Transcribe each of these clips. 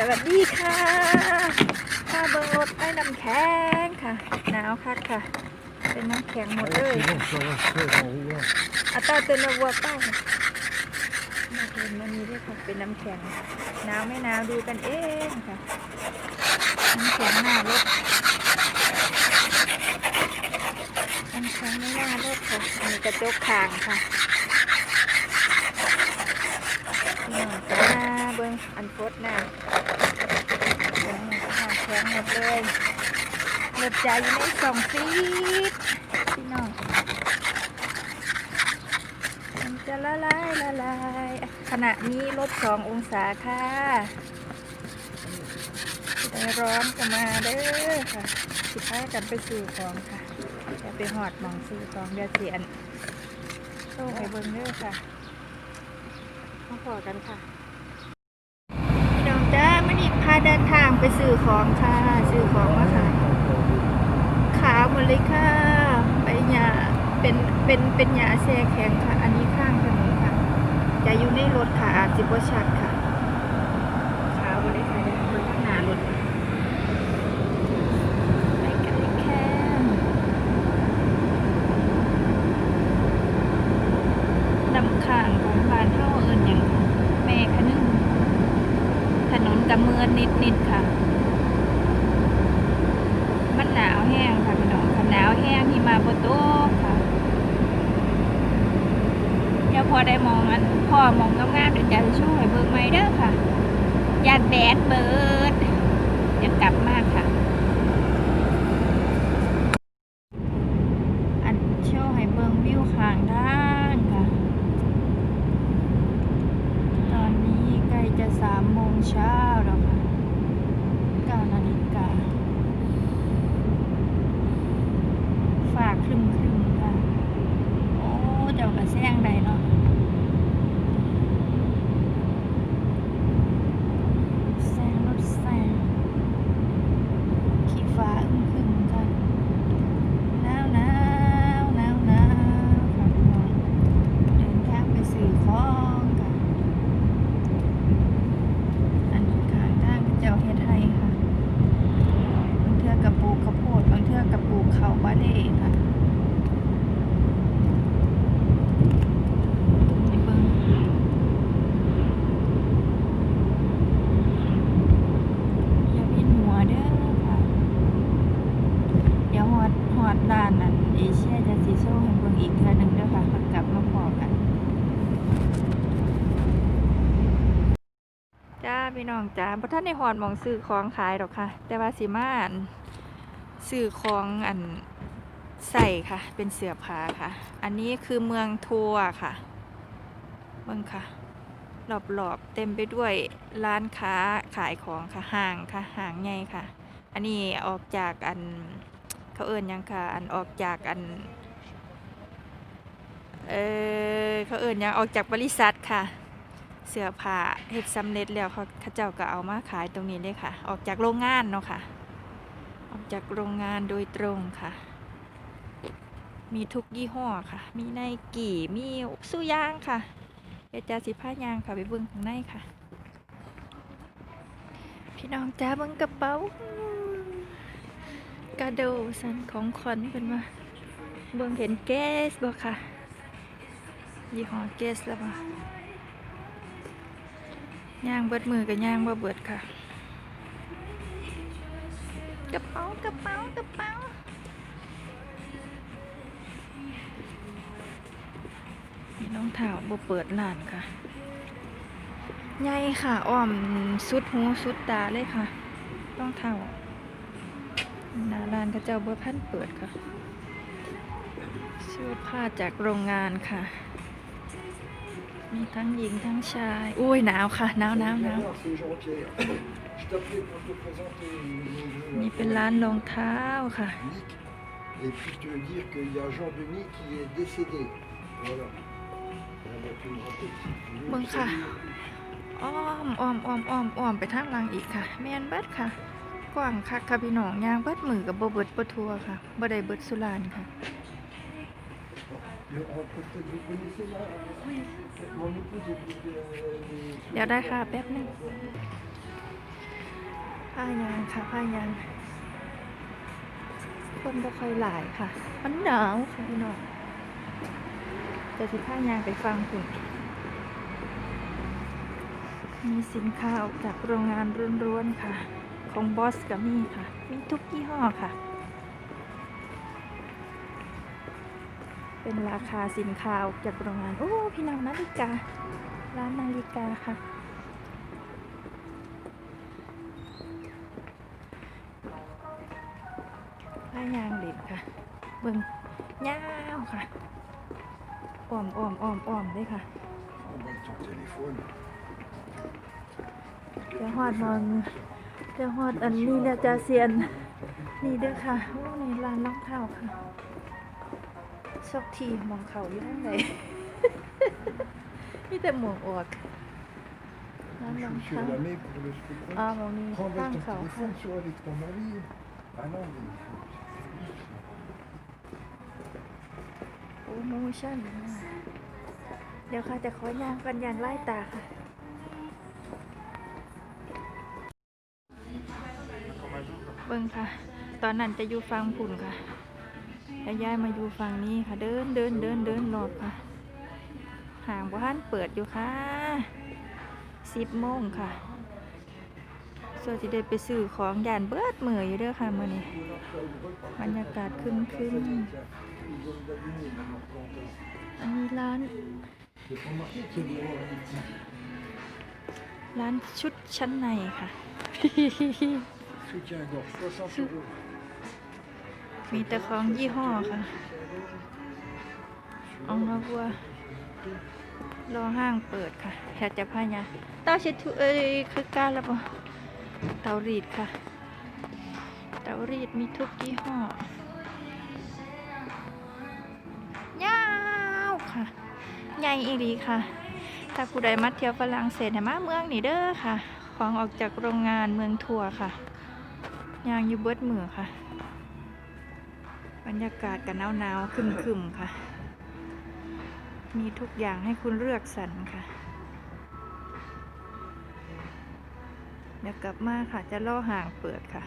สวัสดีค่ะข้าเบิงรถไอ้น้ำแข็งค่ะ หนาวคักค่ะ เป็นน้ำแข็งหมดเลย Sinon, ça va se faire en roulant. อัตราเตือนวัวป้าค่ะมาเตือนมันมีด้วยค่ะ เป็นน้ำแข็ง หนาวไม่หนาวดูกันเองค่ะ น้ำแข็งหน้ารถน้ำแข็งไม่หน้ารถค่ะ มีกระจกคางค่ะพี่น้องจ้าเบิ้งอันโพดหน้าเบิ้งน้ำแข็ งหมดเลยรถใจอยู่ในสองซีดพี่น้องมันจะละลายละลายขณะนี้ลบสององศาค่ะใจร้อนก็มาเด้อค่ะ สิพากันไปซื้อของค่ะจะไปหอดมองซื้อของเดี๋ยวเสียนโซ่ไปเบิ้งเด้อค่ะมาพอกันค่ะพี่น้องจ้ามื่อนี้พา เดินทางไปซื้อของค่ะซื้อของมาค่ะขาวหมดเลยค่ะไปหยาเป็นเป็นเป็นหยาแช่แข็งค่ะ อันนี้ข้างถนนค่ะจะอยู่ในรถค่ะอาจจิบวชัดค่ะ ขาวหมดเลยค่ะเดี๋ยวเบนข้างหน้ารถไปกันเลยแค่ดำข้างของบ้านเท่าเอิญอย่างแม่คะนึงถนนกำเมือนนิดๆค่ะ มันหนาวแห้งค่ะพี่น้องค่ะหนาวแห้งที่มาบนโต๊ะค่ะเดี๋ยวพอได้มองอันพ่อมองงามๆเดี๋ยวจะช่วยเบิร์ไหมเด้อค่ะยานแบดเบิดจะกลับมากค่ะ อันโชว์ให้เบิงวิวข้างทางค่ะ ตอนนี้ใกล้จะสามโมงเช้าแล้วค่ะเก้านาฬิกา ฝากครึมครึมๆค่ะ โอ้ เจ้ากระแซงใดเนาะแซงรถแซงขี่ฟ้าอึมครึมค่ะหนาวหนาวหนาวหนาวค่ะพี่น้องเดินทางไปซื้อของค่ะ อันนี้ค่ะทางเจ้าเฮ็ดให้ค่ะ บางเทื่อกระปลูกข้าวโพดบางเทื่อกระปลูกข้าวบ้านเองค่ะไปเบิ่งอย่าเวียนหัวเด้อค่ะ เดี๋ยวหอดหอดด้านนั้นเอเชียจะสีโซ่ให้เบิ่งอีกเทื่อหนึงเด้อค่ะแล้วกลับมาพอกัน จ้าพี่ น้องจ้าพระท่านในหอดมองซื้อของขายหรอกค่ะ แต่ว่าสิมาอั่นซื้อของอันใส่ค่ะ เป็นเสือผ้าค่ะ อันนี้คือเมืองทัวร์ค่ะเมืองค่ะรอบๆเต็มไปด้วยร้านค้าขายของค่ะห้างค่ะห้างใหญ่ค่ะ อันนี้ออกจากอันเขาเอิญยังค่ะ อันออกจากอันเออเขาเอิญยังออกจากบริษัทค่ะ เสื้อผ้าเฮ็ดสำเร็จแล้วเขาเขาเจ้าก็เอามาขายตรงนี้เลยค่ะ ออกจากโรงงานเนาะค่ะ ออกจากโรงงานโดยตรงค่ะ มีทุกยี่ห้อค่ะ มีไนกี่มีสุยางค่ะเดี๋ยวจะสิผ้ายางค่ะไปเบิ่งข้างในค่ะ พี่น้องจ้าเบิ่งกระเป๋ากระโดสันของขวัญเป็นว่าเบิ่งเห็นเกสบ่ค่ะยี่ห้อเกสแล้วบ่ ย่างเบิดมือกับย่างบ่เบิดค่ะกระเป๋ากระเป๋ากระเป๋ามีน้องเท้าบ่เปิดร้านค่ะใหญ่ค่ะอ้อมสุดหูสุดตาเลยค่ะน้องเท้าหน้าร้านก็เจ้าบ่พันเปิดค่ะเสื้อผ้าจากโรงงานค่ะ มีทั้งหญิงทั้งชาย อุ้ยหนาวค่ะ หนาวหนาวหนาวนี่เป็นร้านรองเท้าค่ะ Et puis te dire qu'il y a Jean Denis qui est décédé. Voilà. Ah bah, tu me rappelles si tu veux. Bon, ça. อ้อมอ้อมอ้อมอ้อมอ้อมไปทางหลังอีกค่ะ แมนเบิดค่ะ กว้างคักค่ะพี่น้องยางเบิดมือกับโบเบิดบ่ทัวค่ะบ่ได้เบิดสุรานค่ะ เดี๋ยวได้ค่ะแป๊บหนึงผ้ายางค่ะผ้ายาง คนบ่ค่อยหลายค่ะ มันหนาวค่ะพี่น้องจะสิผ้ายางไปฟังคุณมีสินค้าออกจากโรงงานร้วนๆค่ะ ของบอสกับมี่ค่ะ มีทุกยี่ห้อค่ะ เป็นราคาสินค้าออกจากโรงงาน โอ้พี่น้องนาฬิกา ร้านนาฬิกาค่ะผ้ายางเหล็กค่ะ เบิ่งยาวค่ะอ้อมอ้อมอ้อมอ้อมเลยค่ะเดี๋ยวฮอดมอนเดี๋ยวฮอดอันนี้เนี่ยจะเซียน นี่เด้อค่ะ โอ้นี่ร้านรองเท้าค่ะ ซอกทีมองเขาอยู่ทางไหนมีแต่หมวกออกร้านรอง Sur เท้า la main pour le spectacle. อ่ามองมี Prends ข้าง avec ton เขาค่ะ téléphone sur avec ton mari. Ah non, mais il faut- โปรโมชั่นเดี๋ยวค่ะจะขอย่างกันอย่างไล่ตาค่ะเบิ่งค่ะ ตอนนั้นจะอยู่ฟังผุ่นค่ะ แล้วย้ายมาอยู่ฝั่งนี้ค่ะ เดินเดินเดินเดินรอบค่ะ ห่างบ้านเปิดอยู่ค่ะสิบโมงค่ะส่วนจะได้ไปซื้อของยานเบิดมืออยู่เด้อค่ะมื่อนี้บรรยากาศครึ้มครึ้ม Ils ont d'abîmer maintenant quand on- อันนี้ร้าน ร้านชุดชั้นในค่ะ มีแต่ของยี่ห้อค่ะเอามาบัว รอห้างเปิดค่ะอยากจะพายาเต้าเช็ดถูเอ้ยคือการแล้วปะเตารีดค่ะ เตารีดมีทุกยี่ห้อยาวค่ะ ใหญ่อีรีค่ะ ถ้าผู้ใดมาเที่ยวฝรั่งเศสให้มาเมืองนี่เด้อค่ะ ของออกจากโรงงานเมืองทัวร์ค่ะยางอยู่เบิร์ดมือค่ะ บรรยากาศกันหนาวๆครึมๆค่ะ มีทุกอย่างให้คุณเลือกสรรค่ะ เดี๋ยวกลับมาค่ะจะล่อห่างเปิดค่ะ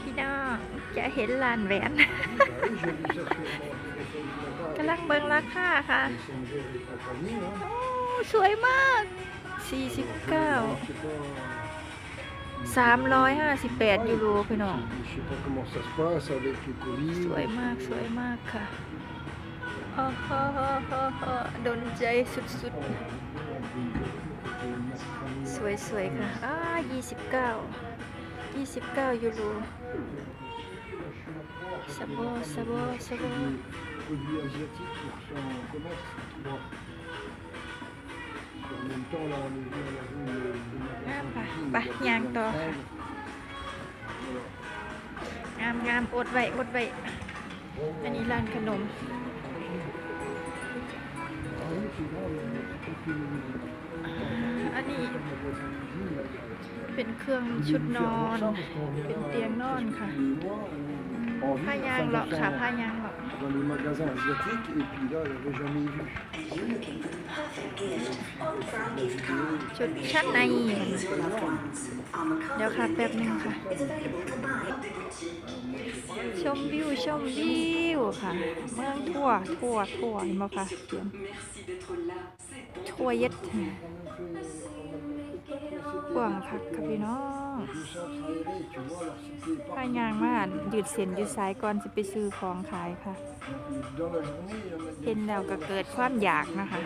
พี่น้องจะเห็นลานแหวน Bah oui, j'ai vu ça sur mon téléphone ce matin. กำลังเบิ่งราคาค่ะ Messenger et compagnie, hein. โอ้ สวยมาก 49 C'est pas... 358 ยูโรพี่น้อง Je sais pas comment ça se passe avec le Covid. สวยมากสวยมากค่ะโอ้โหโดนใจสุดๆ สวยๆ ค่ะอ่า29 29 ยูโรสบอสบอสบอ Des produits asiatiques pour son commerce. Bon. En même temps, là, on est venu à la rue de de Ah, Magasins bah, Cuisine, bah, il y a nhang besoin de to. prendre. Voilà. งามงามอดไว้อดไว้อันนี้ร้านขนม Ah oui, c'est grand, mais c'est pas que- อันนี้ Comme la voisine cuisine, là, เป็นเครื่อง il ชุด est น différent อน de ça, parce qu'on vient เป็นเตียงนอนค่ะ tous les mois, on- en ผ้า ville, ยาง enfin, หรอกค่ะ dans- ผ้ายางหรอก dans les magasins asiatiques, et puis là, elle n'avait jamais vu. ชุดชั้นในเดี๋ยวค่ะแป๊บหนึงค่ะ ชมวิวชมวิวค่ะ เมืองทั่วทั่วทั่วเห็นไหมคะเขียนทั่วเย็ด กว้างคักค่ะพี่น้อง Le centre aéré, tu vois, alors c'était ผ้ายางมาอ่านยืดเส้นยืดสายก่อนจะไปซื้อของขายค่ะ เห็นแล้วก็เกิดความอยากนะคะ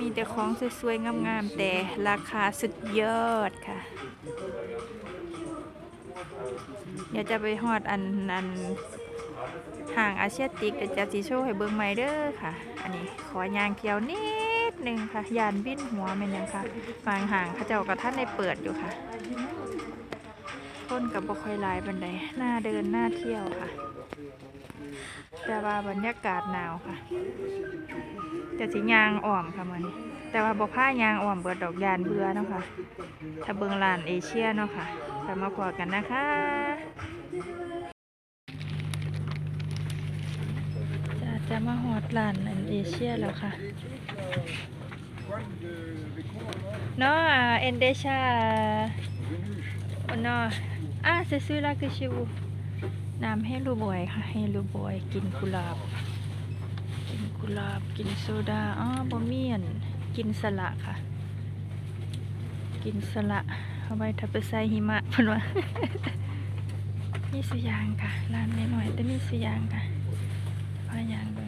มีแต่ของสวยๆ งามๆ แต่ราคาสุดยอดค่ะ เดี๋ยวจะไปฮอดอันอันห่างอาเซียติกเดี๋ยวจะสีโชว์ให้เบิ่งใหม่เด้อค่ะ อันนี้ขอยางเที่ยวนิด นึ่งค่ะยานบินหัวแม่นยังค่ะฟางห่างเขาเจ้าก็ท่านได้เปิดอยู่ค่ะคนกับบ่ค่อยลายบันไดหน้าเดินหน้าเที่ยวค่ะ แต่ว่าบรรยากาศหนาวค่ะแต่สิยางอ่อมค่ะมันแต่ว่าบ่ผ้ายางอ่อมเบิดดอกยานเบื่อเนาะค่ะถ้าเบิงร้านเอเชียเนาะค่ะกลับมาพอกันนะคะจะมาฮอดร้านอันเอเชียแล้วค่ะ เนาะเอ็นเดชา Oh non. Ah, c'est celui-là que chez vous. น้ำให้ลูบอยค่ะ ให้ลูบอยกินกุหลาบ กินกุหลาบ กินโซดา อ๋อบะเมียน กินสละค่ะ กินสละเอาไว้ถ้าไปใส่หิมะพิ่นว่ามีสุยางค่ะ ร้านน้อยๆแต่มีสุยางค่ะพายางเบิ่ง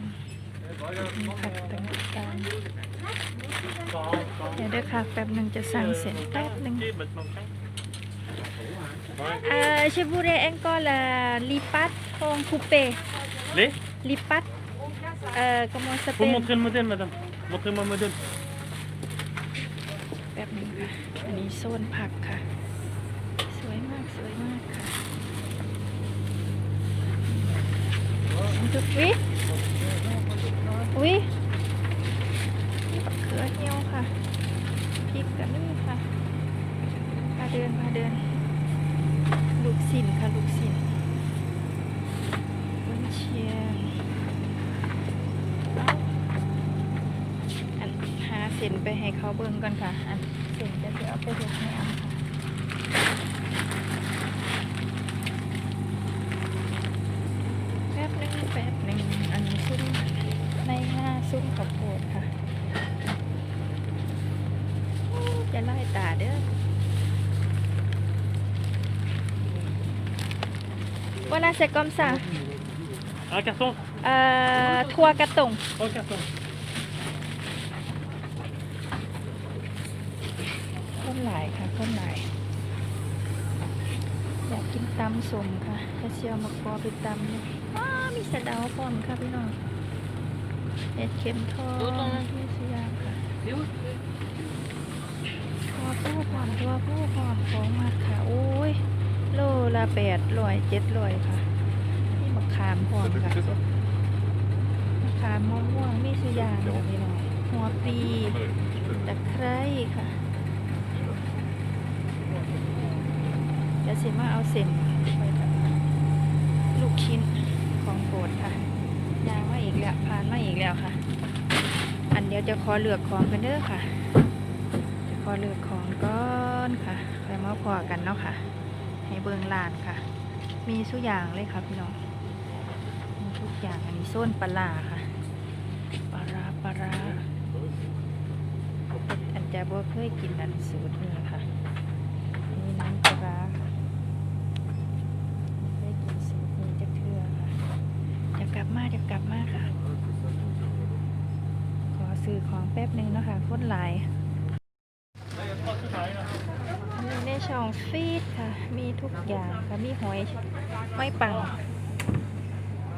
มีผักต่างๆเดี๋ยวเด้อค่ะแป๊บหนึงจะสั่งเสร็จแป๊บหนึง Euh, je voudrais encore la lipat en coupé. Les Lipat. Euh, comment ça Faut s'appelle montrer le modèle, madame. Montrez-moi le modèle. แป๊บหนึงค่ะ อันนี้โซนผักค่ะ สวยมากสวยมากค่ะอุ๊ย อุ้ยนี่บักเขือเหี่ยวค่ะพริกกับนี่ค่ะ มาเดินมาเดิน ลูกสินค่ะลูกสินกุนเชียงอันหาสินไปให้เขาเบิ่งก่อนค่ะอันเส้นจะเอาไปเฮ็ดแหนมค่ะ แป๊บหนึงแป๊บหนึงอันนี้ซุ้มในหน้าซุ้มข้าวโพดค่ะโอ้จะไล่ตาเด้อ Voilà, c'est comme ça. Un carton Euh, trois cartons. Trois cartons. คนหลายค่ะคนหลายอยากกินตำสมค่ะถ้าเชียวมะกอไปตำเนี่ยอ้ามีสะเดาพร้อมค่ะพี่น้องเห็ดเข็มทองมีสุยางค่ะทัวผู้พร้อมทัวผู้พร้อมของมากค่ะโอ้ยโละแปดร้อยเจ็ดร้อยค่ะนี่มะขามพร้อมค่ะมะขามมะม่วงมีสุยางค่ะพี่น้องหัวปีตะไคร้ค่ะเดี๋ยวสิมาเอาเส้นไปกับลูกชิ้นของโปรดค่ะยางมาอีกแล้วผ่านมาอีกแล้วค่ะ อันเดียวจะขอเลือกของกันเด้อค่ะ จะขอเลือกของก่อนค่ะไปมาพอกันเนาะค่ะ ให้เบิงลานค่ะ มีทุกอย่างเลยค่ะพี่น้องมีทุกอย่างอันนี้ส้นปลาค่ะปลาร้าปลาร้อันจะบ่เคยกินอันสูตรนี้ค่ะนี่น้ำปลาค่ะได้กินสูตรนี้จะเทื่อค่ะจะกลับมาจะกลับมาค่ะ ขอซื้อของแป๊บหนึ่งนะคะคนหลายมีในช่ องฟีดค่ะ มีทุกอย่างค่ะ มีหอยหอยปัง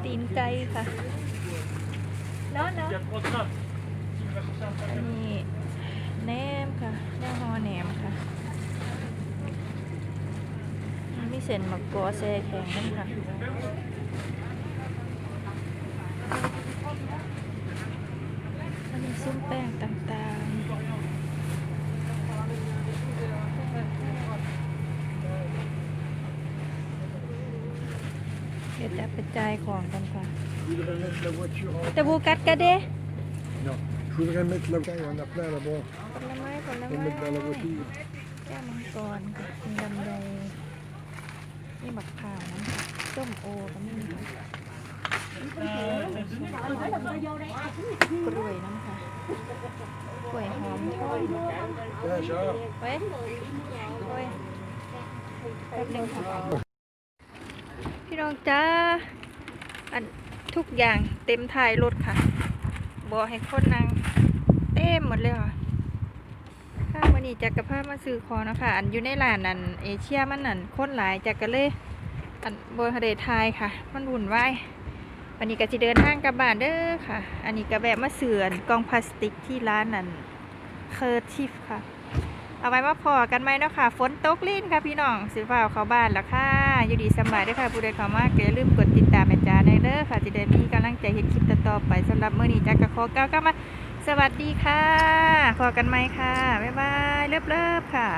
ตีนไก่ค่ะเนาะเนาะอันนี้แหนมค่ะแหนมหอแหนมค่ะมีเส้นมะกอแซ่แข็งนั่นค่ะอันนี้ซุ้มแป้งต่างๆเดี๋ยว จะไปจ่ายของกันค่ะ Je voudrais mettre la voiture en... ตะบูกัดกระเดะ Non. Je voudrais mettre la... Il y en a plein là-bas. ผลไม้ผล On ไม้ mettre dans la voiture. แก้วมังกรค่ะมีลำไยนี่บักข่าวน้ำค่ะส้มโอก็มีค่ะกล้วยน้ำค่ะกล้วยหอมทอด Tiens, Charles. เว้ยโอ้ยแป๊บหนึงค่ะ พี่น้องจ้าอันทุกอย่างเต็มท้ายรถค่ะบอให้คนนั่งเต็มหมดเลยค่ะค่ะวันนี้จักรภาพมาซื้อขอนะคะอันอยู่ในร้านนั่นเอเชียมันนั่นคนหลายจักก็เลยอันบนทะเลทายค่ะ มันวุ่นวายวันนี้ก็จะเดินทางกลับบ้านเด้อค่ะ อันนี้ก็แบบมาเสือนกล่องพลาสติกที่ร้านนั่นเคอร์ทิฟค่ะ เอาไว้มาพอกันไหมเนาะค่ะ ฝนตกลิ่นค่ะพี่น้องสิฟ้าเขาบ้านแล้วค่ะ อยู่ดีสบายด้วยค่ะผู้ใดเขามากอย่าลืมกดติดตามแม่จ้าในเด้อค่ะจะได้มีกำลังใจเห็นคลิปต่อไปสำหรับมื้อนี้จักกรขอก้าวก็มาสวัสดีค่ะ พอกันไหมค่ะ บ๊ายบาย เลิฟๆค่ะ